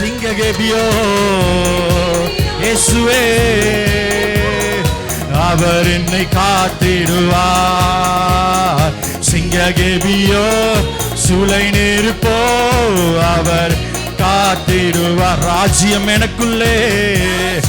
சிங்க இயேசுவே அவர் என்னை காத்திடுவார். சிங்ககேபியோ சுலை நெருப்போ அவர் காத்திடுவார். ராஜ்யம் எனக்குள்ளே.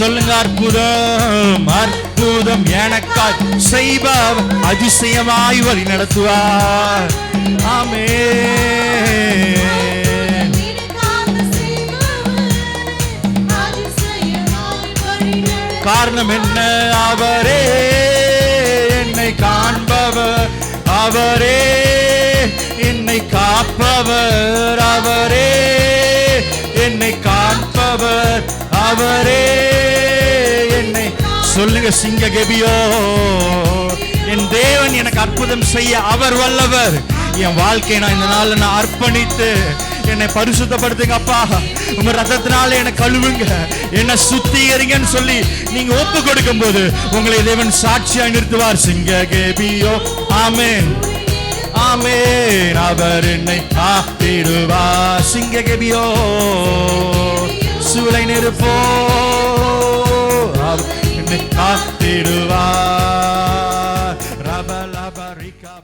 சொல்லுங்க அற்புதம் அற்புதம். எனக்காய் செய்பவர் அதிசயமாய் வழி நடத்துவார். ஆமே காரணம் என்ன? அவரே என்னை காண்பவர் அவரே என்னை காப்பவர் அவரே என்னை காண்பவர் அவரே சொல்லுங்க சிங்க கெபியோ. என் தேவன் எனக்கு அற்புதம் செய்ய அவர் வல்லவர். என் வாழ்க்கையை நான் இந்த நாள்ல நான் அர்ப்பணித்து என்னை பரிசுத்தப்படுத்துங்க அப்பா. உங்க ரத்தத்தினால என்னை கழுவுங்க. என்னை சுத்திகரிங்கன்னு சொல்லி நீங்க ஒப்பு கொடுக்கும் போது உங்களை தேவன் சாட்சியா நிறுத்துவார் சிங்க கேபியோ. ஆமேன். ஆமேன். அவர் என்னை காத்திடுவார் சிங்க கேபியோ. சூளை நெருப்போ காத்திடுவார். ரபலபரிகா